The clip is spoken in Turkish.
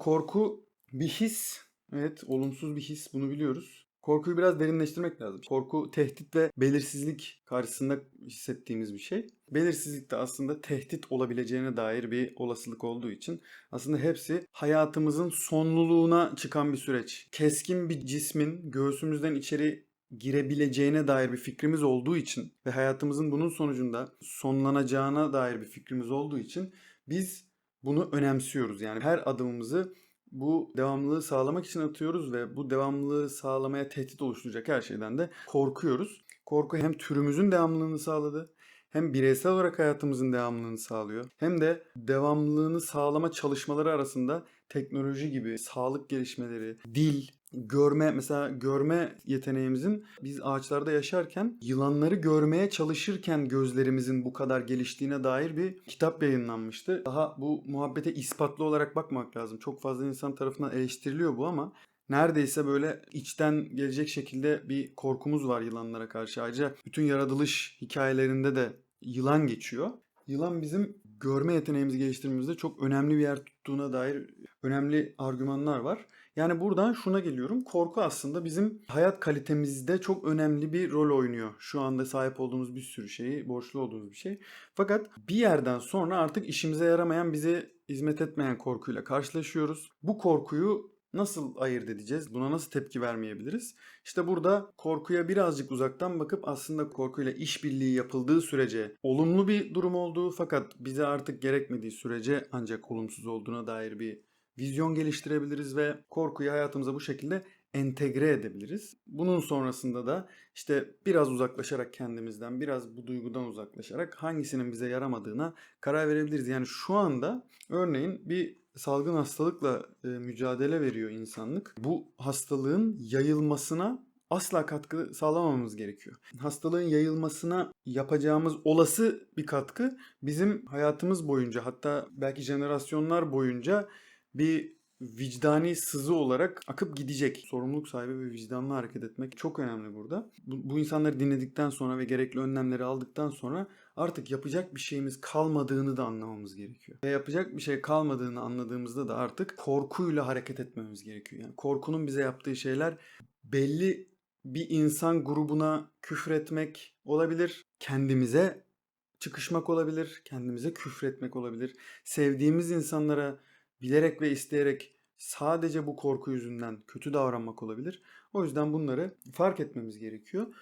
Korku bir his. Evet, olumsuz bir his. Bunu biliyoruz. Korkuyu biraz derinleştirmek lazım. Korku tehdit ve belirsizlik karşısında hissettiğimiz bir şey. Belirsizlik de aslında tehdit olabileceğine dair bir olasılık olduğu için aslında hepsi hayatımızın sonluluğuna çıkan bir süreç. Keskin bir cismin göğsümüzden içeri girebileceğine dair bir fikrimiz olduğu için ve hayatımızın bunun sonucunda sonlanacağına dair bir fikrimiz olduğu için biz bunu önemsiyoruz. Yani her adımımızı bu devamlılığı sağlamak için atıyoruz ve bu devamlılığı sağlamaya tehdit oluşturacak her şeyden de korkuyoruz. Korku hem türümüzün devamlılığını sağladı, hem bireysel olarak hayatımızın devamlılığını sağlıyor, hem de devamlılığını sağlama çalışmaları arasında teknoloji gibi sağlık gelişmeleri, dil, görme mesela görme yeteneğimizin biz ağaçlarda yaşarken yılanları görmeye çalışırken gözlerimizin bu kadar geliştiğine dair bir kitap yayınlanmıştı. Daha bu muhabbete ispatlı olarak bakmak lazım. Çok fazla insan tarafından eleştiriliyor bu ama neredeyse böyle içten gelecek şekilde bir korkumuz var yılanlara karşı. Ayrıca bütün yaratılış hikayelerinde de yılan geçiyor. Yılan bizim görme yeteneğimizi geliştirmemizde çok önemli bir yer tuttuğuna dair önemli argümanlar var. Yani buradan şuna geliyorum. Korku aslında bizim hayat kalitemizde çok önemli bir rol oynuyor. Şu anda sahip olduğumuz bir sürü şeyi, borçlu olduğumuz bir şey. Fakat bir yerden sonra artık işimize yaramayan, bize hizmet etmeyen korkuyla karşılaşıyoruz. Bu korkuyu nasıl ayırt edeceğiz? Buna nasıl tepki vermeyebiliriz? İşte burada korkuya birazcık uzaktan bakıp aslında korkuyla işbirliği yapıldığı sürece olumlu bir durum olduğu fakat bize artık gerekmediği sürece ancak olumsuz olduğuna dair bir vizyon geliştirebiliriz ve korkuyu hayatımıza bu şekilde entegre edebiliriz. Bunun sonrasında da işte biraz uzaklaşarak kendimizden, biraz bu duygudan uzaklaşarak hangisinin bize yaramadığına karar verebiliriz. Yani şu anda örneğin bir salgın hastalıkla e, mücadele veriyor insanlık. Bu hastalığın yayılmasına asla katkı sağlamamamız gerekiyor. Hastalığın yayılmasına yapacağımız olası bir katkı bizim hayatımız boyunca hatta belki jenerasyonlar boyunca bir vicdani sızı olarak akıp gidecek. Sorumluluk sahibi ve vicdanlı hareket etmek çok önemli burada. Bu, bu insanları dinledikten sonra ve gerekli önlemleri aldıktan sonra artık yapacak bir şeyimiz kalmadığını da anlamamız gerekiyor. Ve yapacak bir şey kalmadığını anladığımızda da artık korkuyla hareket etmemiz gerekiyor. Yani korkunun bize yaptığı şeyler belli bir insan grubuna küfretmek olabilir. Kendimize çıkışmak olabilir. Kendimize küfretmek olabilir. Sevdiğimiz insanlara bilerek ve isteyerek sadece bu korku yüzünden kötü davranmak olabilir. O yüzden bunları fark etmemiz gerekiyor.